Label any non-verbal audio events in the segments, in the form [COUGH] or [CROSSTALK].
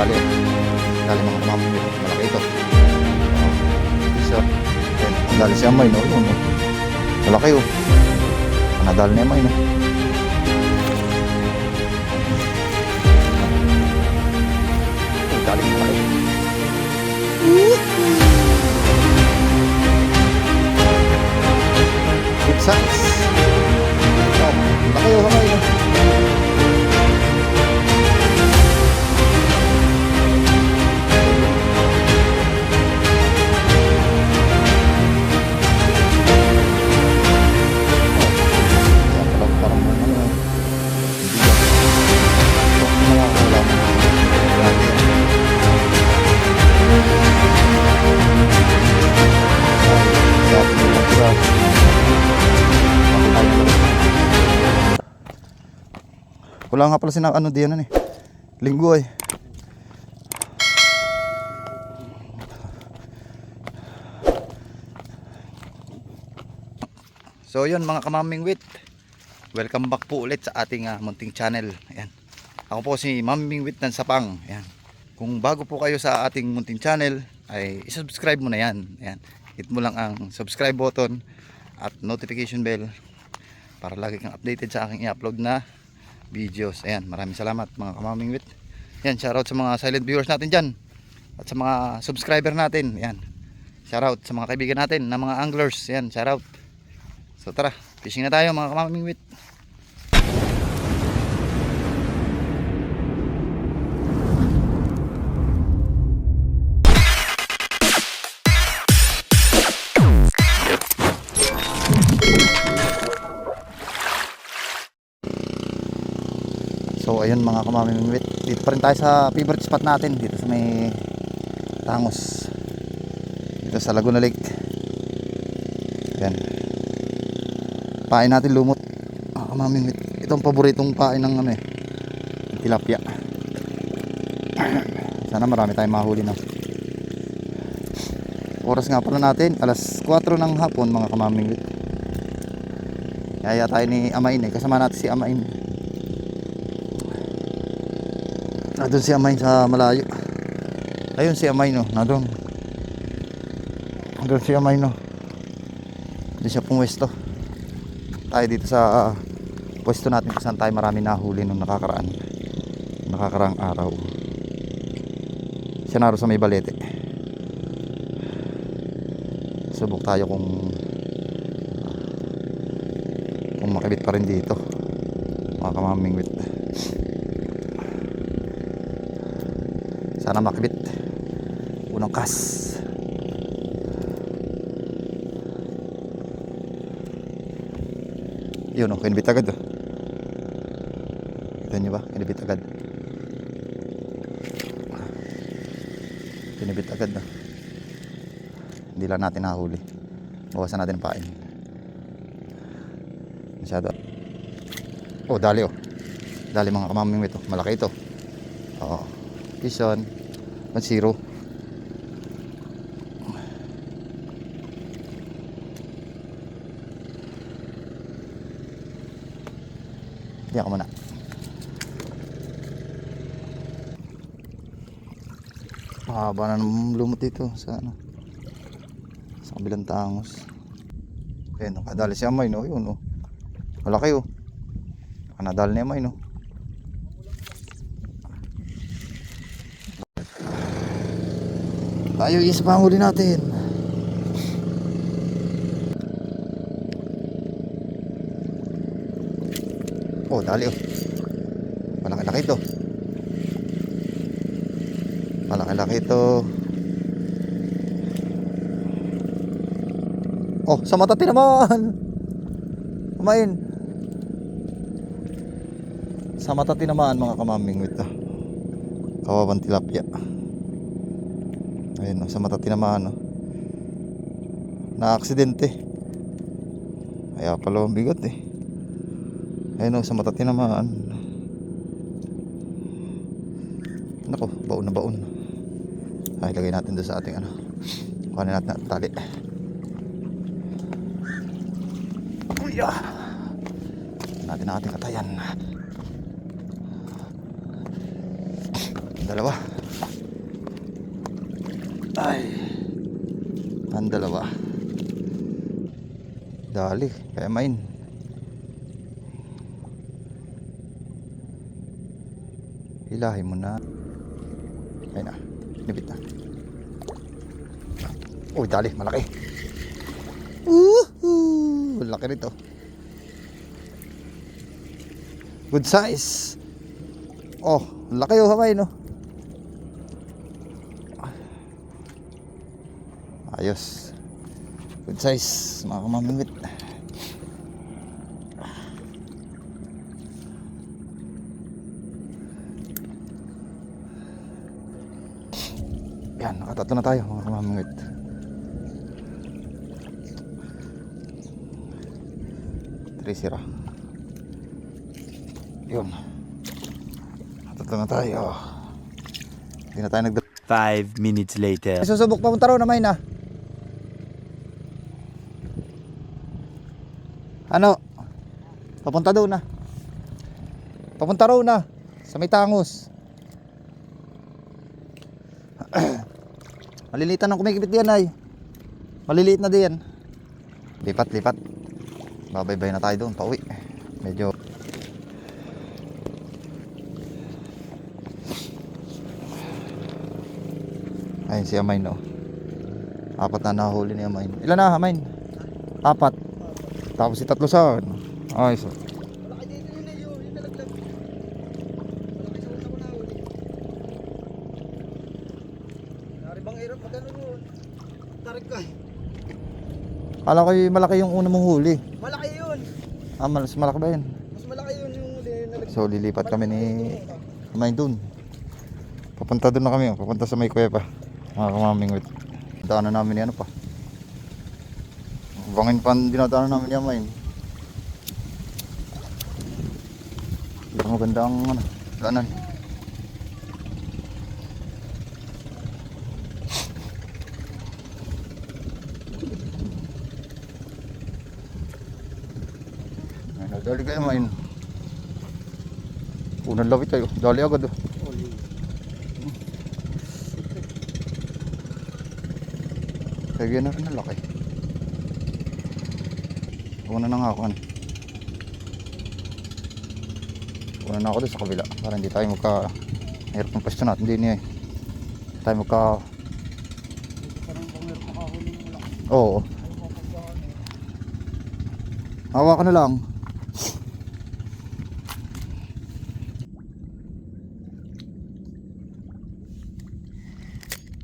dali. Dali mga kamam. Malaki ito. Isa. Ayan, ang dali si Amay, no? Yun, no? Malaki, oh. Nadali ni Amay, no? Ang dali malaki. Good Wala nga pala sina ano diyan ano eh. Linggo eh. So yun mga kamaming wit. Welcome back po ulit sa ating ah, munting channel. Ayan. Ako po si Maming Wit ng Sapang. Ayan. Kung bago po kayo sa ating munting channel, ay isubscribe mo na yan. Ayan. Hit mo lang ang subscribe button at notification bell para lagi kang updated sa aking i-upload na videos. Ayan. Maraming salamat mga kamaming wit. Ayan. Shoutout sa mga silent viewers natin dyan. At sa mga subscriber natin. Ayan. Shoutout sa mga kaibigan natin na mga anglers. Ayan. Shoutout. So tara, fishing na tayo mga kamaming wit. Ayun mga kamaming wit. Dito pa rin tayo sa favorite spot natin. Dito sa may Tangos. Dito sa Laguna Lake. Ayan. Pain natin lumot. Mga kamaming wit. Ito ang paboritong pain ng ano eh. Tilapia. [CLEARS THROAT] Sana marami tayong mahuli na. Oras nga pala natin. Alas 4 ng hapon mga kamaming wit. Kaya tayo ni Amain eh. Kasama natin si Amain. Nandun si Amay sa malayo. Ayun si Amay no, nandun. Nandun si Amay no. Hindi siya pumwesto. Tayo dito sa ah, pwesto natin kung saan tayo marami nahuli nung nakakaraan. Nakakaraang araw. Siya naro sa may balete. Subok tayo kung kung makibit pa rin dito. Mga kamaming wit. Sana makibit. Unang kas. Yun oh, kinibit agad oh. Kita nyo ba? Kinibit agad. Kinibit agad oh. Hindi lang natin nahuli. Bawasan natin pain. Masyado. Oh, dali oh. Dali mga kamaming ito. Malaki ito. Oo. Vision 1-0 Diyan ka muna. Mahaba na ng lumot dito sa ano sa kabilang tangos. Ayan, nakadali si Amay no? Yun oh. Malaki oh. Nakadali ni Amay no Tayo isa pa ang huli natin. Oh, dali oh. Malaki-laki ito. Malaki-laki ito. Oh, sa mata naman. [LAUGHS] Kumain. Sa mata tinamaan mga kamaming ito. Kawawang tilapia. Ayun, oh, sa mata tinamaan, no. Na-aksidente. Kaya pala ang bigot eh. Ayun, oh, sa mata tinamaan. Nako, baon na baon. Ay, lagay natin doon sa ating ano. Kuhanin natin ang tali. Uy, ah. Natin ang ating katayan. Dalawa. Ay. Ang dalawa. Dali. Kaya main. Hilahin mo na. Ayun na. Nibit na. Uy, dali. Malaki. Woohoo! Laki nito. Good size. Oh, laki oh kamay no. Ayos. Good size, mga kamamingwit. Yan, nakatatlo na tayo mga kamamingwit. Three zero. Yun. Nakatatlo na tayo. Hindi na tayo nag Five minutes later. Susubok pa punta raw na may na. Ano? Papunta doon na. Papunta raw na. Sa may tangos. [CLEARS THROAT] Malilitan ng kumikipit diyan ay. Maliliit na diyan. Lipat, lipat. Babaybay na tayo doon, pauwi. Medyo Ayun si Amain no. Apat na nahuli ni Amain. Ilan na Amain? Apat. Tapos si tatlo sa ano. Ay, so. Ano. Kala ko yung malaki yung una mong huli. Malaki yun. Ah, mas malaki ba yun? Mas malaki yun yung huli. So lilipat kami ni Amain dun. Papunta dun na kami, oh. papunta sa may kuweba. Mga kamamingwit. Daanan namin ni ano pa. Bangin pa ang dinadaanan namin ni Amain. Yung maganda ang ano, daanan. Dali kayo main. Unang lawit tayo. Dali agad oh. Kaya na rin ang laki. Una na nga ako. Una na ako doon sa kabila. Para hindi tayo magka... Hirap ng pwesto natin. Niya eh. Tayo magka... Oo. Hawa ka na lang.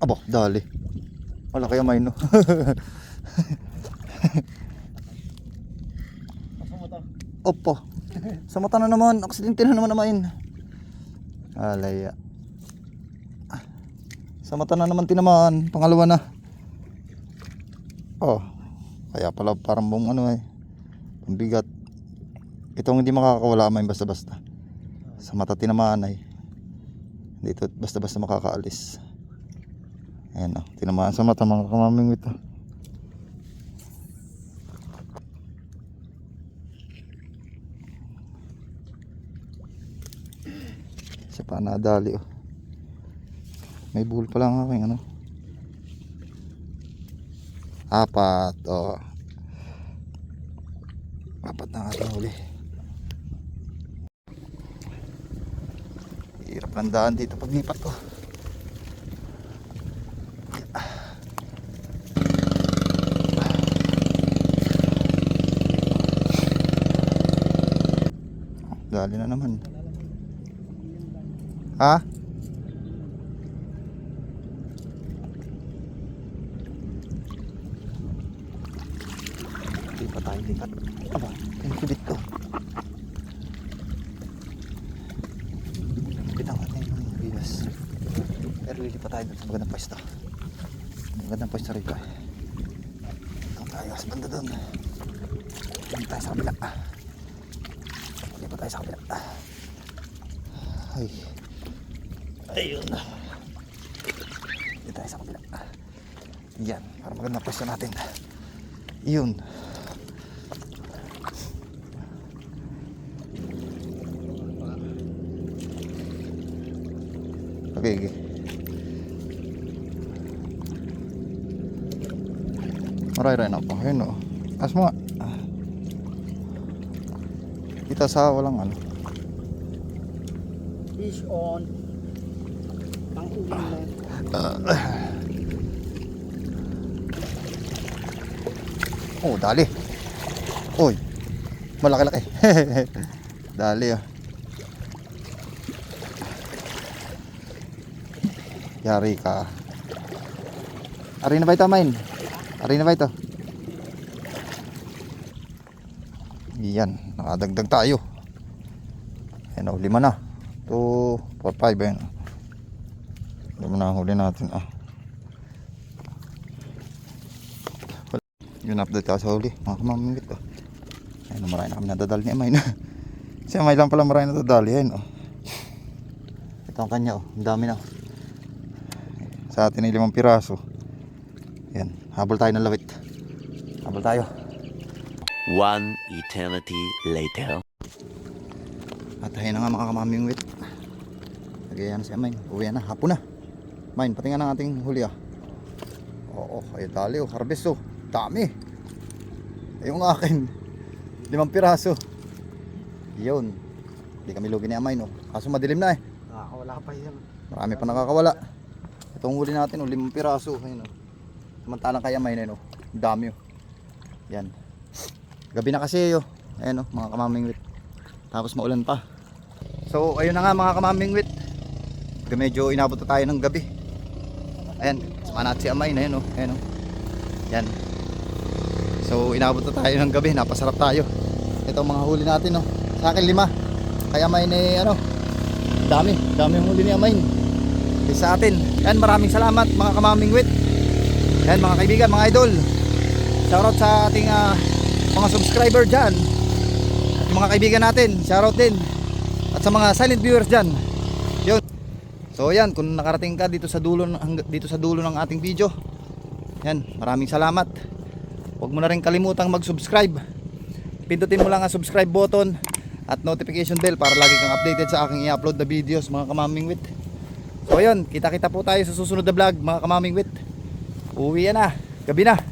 Abo, dali. Wala kaya may no. [LAUGHS] Opo. Sa mata na naman. Aksidente na naman namain. Alaya. Sa mata na naman tinamaan. Pangalawa na. Oh. Kaya pala parang bong ano eh. Pambigat. Itong hindi makakawala may basta-basta. Sa mata tinamaan ay. Dito basta-basta makakaalis. Ayan o. Tinamaan sa mata mga kamaming ito. Siya pa nadali oh. May buhol pa lang aking ano. Apat oh. Apat na ating huli. Hirap ng daan dito paglipat ko. Dali na naman. Ha? Lipat tayo, lipat. Aba, yung kubit ko. Bitang natin yung bigas. Pero lilipat tayo dun sa magandang pwesto. Magandang pwesto rito eh. Ang tayo sa banda dun. Lipat tayo sa kabila. Lipat tayo sa kabila. Ay. Ayun. Lipat tayo sa kabila. Yan, para magandang pwesto natin. Yun. Okay, okay. Maray rin ako. Ayun o. As. Ah. Kita sa walang ano. Fish on. Na. Oh, dali. Uy. Malaki-laki. [LAUGHS] dali ah. Yari ka. Ari na ba ito, Main? Ari na ba ito? Yan, nakadagdag tayo. Ayan o, lima na. 2, 4, 5, ayan. Na ang huli natin ah. Yun update tayo sa huli, mga kamamingit oh. Ayun, marami na kami nadadali ni Amay na. [LAUGHS] Si Amay lang pala marami nadadali, ayun oh. Ito ang kanya oh, ang dami na. Sa atin ay limang piraso. Yan, habol tayo ng lawit. Habol tayo. One eternity later. At ayun na nga mga kamamingwit. Lagayan na si Amay. Uwi na, hapon na. Main, pati nga ng ating huli ah. Oo, ay dali oh, harvest oh. Dami. Yung akin, limang piraso. Yun. Hindi kami lugi ni Amay no. Kaso madilim na eh. Nakakawala ka pa yan. Marami pa nakakawala. Itong huli natin, oh, limang piraso. Ayun, oh. Samantalang kaya may na, oh. Ang dami, oh. Yan. Gabi na kasi, oh. Ayan, oh, mga kamamingwit. Tapos maulan pa. So, ayun na nga, mga kamamingwit. Medyo inabot na tayo ng gabi. Ayan, sama natin si Amay na, yun, oh. Ayan, oh. Yan. So, inabot na tayo ng gabi. Napasarap tayo. Ito mga huli natin, oh. Sa akin, lima. Kaya may ni, ano, dami. Dami yung huli ni Amay. Di sa atin. Yan, maraming salamat mga kamamingwit. Yan mga kaibigan, mga idol. Shoutout sa ating ah, mga subscriber dyan. At mga kaibigan natin, shoutout din. At sa mga silent viewers dyan. Yun. So yan, kung nakarating ka dito sa dulo dito sa dulo ng ating video. Yan, maraming salamat. Huwag mo na rin kalimutang mag-subscribe. Pindutin mo lang ang subscribe button at notification bell para lagi kang updated sa aking i-upload na videos mga kamamingwit. So ayun, kita-kita po tayo sa susunod na vlog mga kamaming wit. Uwi na, gabi na.